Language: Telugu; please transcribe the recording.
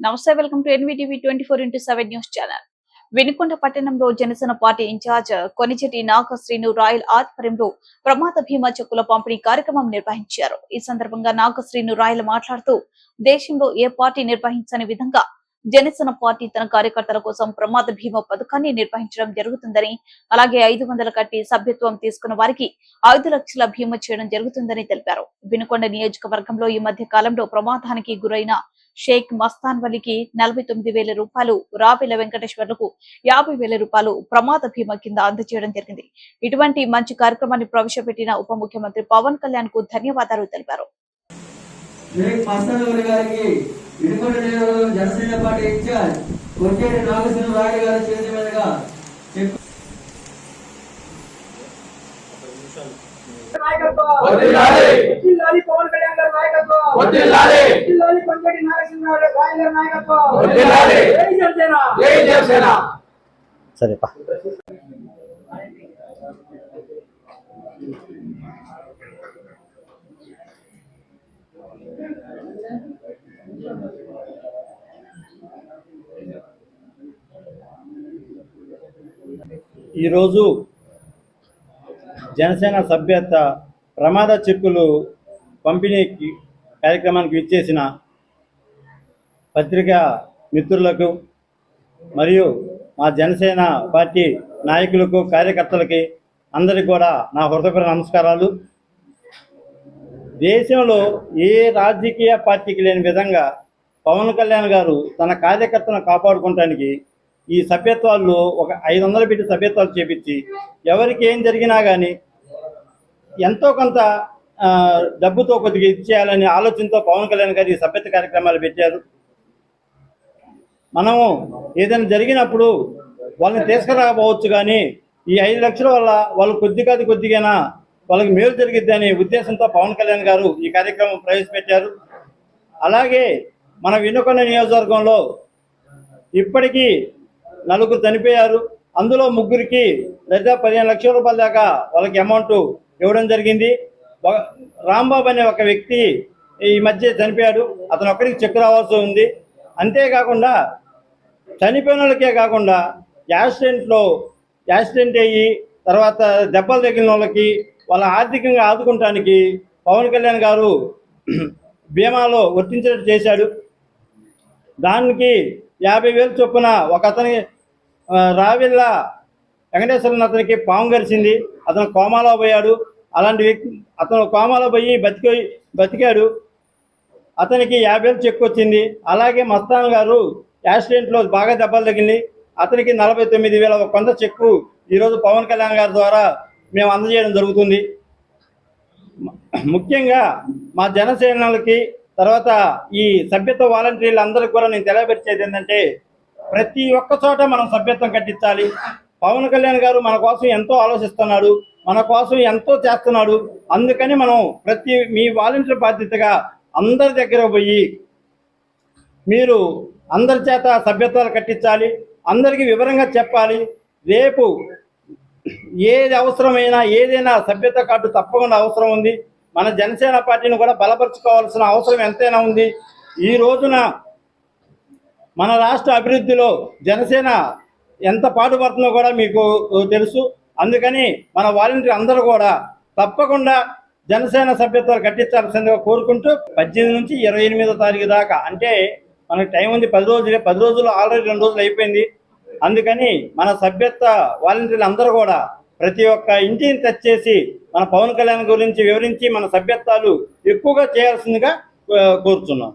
నమస్తే welcome to NVTV twenty four into seven news channel. Vinukonda పట్టణంలో జనసేన పార్టీ ఇన్ఛార్జ్ కొనిచెటి నాగశ్రీను రాయల్ ఆధ్వర్యంలో ప్రమాద భీమా చెక్కుల పంపిణీ కార్యక్రమం నిర్వహించారు. ఈ సందర్భంగా నాగశ్రీను రాయల్ మాట్లాడుతూ దేశంలో ఏ పార్టీ నిర్వహించని విధంగా జనసేన పార్టీ తన కార్యకర్తల కోసం ప్రమాద భీమా పథకాన్ని నిర్వహించడం జరుగుతుందని అలాగే ఐదు వందల కట్టి సభ్యత్వం తీసుకున్న వారికి ఐదు లక్షల భీమా చేయడం జరుగుతుందని తెలిపారు. వినుకొండ నియోజకవర్గంలో ఈ మధ్య కాలంలో ప్రమాదానికి గురైన షేక్ మస్తాన్ వలికి నలభై తొమ్మిది వేల రూపాయలు రాపిల వెంకటేశ్వర్లకు యాభై వేల రూపాయలు ప్రమాద బీమా కింద అందజేయడం జరిగింది. ఇటువంటి మంచి కార్యక్రమాన్ని ప్రవేశపెట్టిన ఉప ముఖ్యమంత్రి పవన్ కళ్యాణ్కు ధన్యవాదాలు తెలిపారు. వివేక్ మస్తానగౌరి గారికి ఇనుకొండ నియోజకవర్గం జనసేన పార్టీ ఇన్ఛార్జ్ కొట్టేటి నాగేశ్వర రాయుడు గారి చేతి మీదుగా చెక్ నాయకత్వం! వర్ధిల్లాలి. జిల్లాలి పవన్ కళ్యాణ్ గారి నాయకత్వం! వర్ధిల్లాలి. జిల్లాలి కొంచెటి నాగేశ్వరరావు రాయల్ గారి నాయకత్వం వర్ధిల్లాలి. జై జనసేన జై జనసేన సరే పా ఈరోజు జనసేన సభ్యత ప్రమాద చెక్కులు పంపిణీకి కార్యక్రమానికి విచ్చేసిన పత్రికా మిత్రులకు మరియు మా జనసేన పార్టీ నాయకులకు కార్యకర్తలకి అందరికి కూడా నా హృదయపూర్వ నమస్కారాలు. దేశంలో ఏ రాజకీయ పార్టీకి లేని విధంగా పవన్ కళ్యాణ్ గారు తన కార్యకర్తను కాపాడుకోవటానికి ఈ సభ్యత్వాలు ఒక ఐదు వందలు పెట్టి సభ్యత్వాలు చేపించి ఎవరికి ఏం జరిగినా కానీ ఎంతో కొంత డబ్బుతో కొద్దిగా ఇచ్చేయాలనే ఆలోచనతో పవన్ కళ్యాణ్ గారు ఈ సభ్యత కార్యక్రమాలు పెట్టారు. మనము ఏదైనా జరిగినప్పుడు వాళ్ళని తీసుకురాకపోవచ్చు కానీ ఈ ఐదు లక్షల వల్ల వాళ్ళు కొద్దిగా కాదు వాళ్ళకి మేలు జరిగిద్ది అనే ఉద్దేశంతో పవన్ కళ్యాణ్ గారు ఈ కార్యక్రమం ప్రవేశపెట్టారు. అలాగే మన వినుకొండ నియోజకవర్గంలో ఇప్పటికీ నలుగురు చనిపోయారు. అందులో ముగ్గురికి లేదా పదిహేను లక్షల రూపాయల దాకా వాళ్ళకి అమౌంట్ ఇవ్వడం జరిగింది. రాంబాబు అనే ఒక వ్యక్తి ఈ మధ్య చనిపోయాడు. అతను ఒక్కడికి చెక్ రావాల్సి ఉంది. అంతేకాకుండా చనిపోయిన వాళ్ళకే కాకుండా యాక్సిడెంట్లో యాక్సిడెంట్ అయ్యి తర్వాత దెబ్బలు తగిలిన వాళ్ళకి వాళ్ళ ఆర్థికంగా ఆదుకుంటానికి పవన్ కళ్యాణ్ గారు బీమాలో వర్తించినట్టు చేశాడు. దానికి యాభై వేలు చొప్పున ఒక అతని ఆ, రావిళ్ళ వెంకటేశ్వరన్ అతనికి పాము గరిచింది అతను కోమాలో పోయాడు. అలాంటి వ్యక్తి అతను కోమాలో పోయి బతికి బతికాడు. అతనికి యాభై వేలు చెక్ వచ్చింది. అలాగే మస్తాన్ గారు యాక్సిడెంట్లో బాగా దెబ్బలు తగిలింది. అతనికి నలభై తొమ్మిది వేల కొంత చెక్కు ఈరోజు పవన్ కళ్యాణ్ గారి ద్వారా మేము అందజేయడం జరుగుతుంది. ముఖ్యంగా మా జనసేనలకి తర్వాత ఈ సభ్యత్వ వాలంటీర్లు అందరికి కూడా నేను తెలియపరిచేది ఏంటంటే ప్రతి ఒక్క చోట మనం సభ్యత్వం కట్టించాలి. పవన్ కళ్యాణ్ గారు మన కోసం ఎంతో ఆలోచిస్తున్నాడు. మన కోసం ఎంతో చేస్తున్నాడు. అందుకని మనం ప్రతి మీ వాలంటీర్ బాధ్యతగా అందరి దగ్గర పోయి మీరు అందరి చేత సభ్యత్వాలు కట్టించాలి అందరికీ వివరంగా చెప్పాలి. రేపు ఏది అవసరమైనా ఏదైనా సభ్యత కార్డు తప్పకుండా అవసరం ఉంది. మన జనసేన పార్టీని కూడా బలపరుచుకోవాల్సిన అవసరం ఎంతైనా ఉంది. ఈ రోజున మన రాష్ట్ర అభివృద్ధిలో జనసేన ఎంత పాటుపడుతుందో కూడా మీకు తెలుసు. అందుకని మన వాలంటీర్ అందరూ కూడా తప్పకుండా జనసేన సభ్యత్వాలు కట్టించాల్సిందిగా కోరుకుంటూ పద్దెనిమిది నుంచి ఇరవై ఎనిమిదో తారీఖు దాకా అంటే మనకు టైం ఉంది పది రోజులే పది రోజులు ఆల్రెడీ రెండు రోజులు అయిపోయింది. అందుకని మన సభ్యత్వ వాలంటీర్లు అందరూ కూడా ప్రతి ఒక్క ఇంటిని టచ్ చేసి మన పవన్ కళ్యాణ్ గురించి వివరించి మన సభ్యత్వాలు ఎక్కువగా చేయాల్సిందిగా కోరుతున్నాం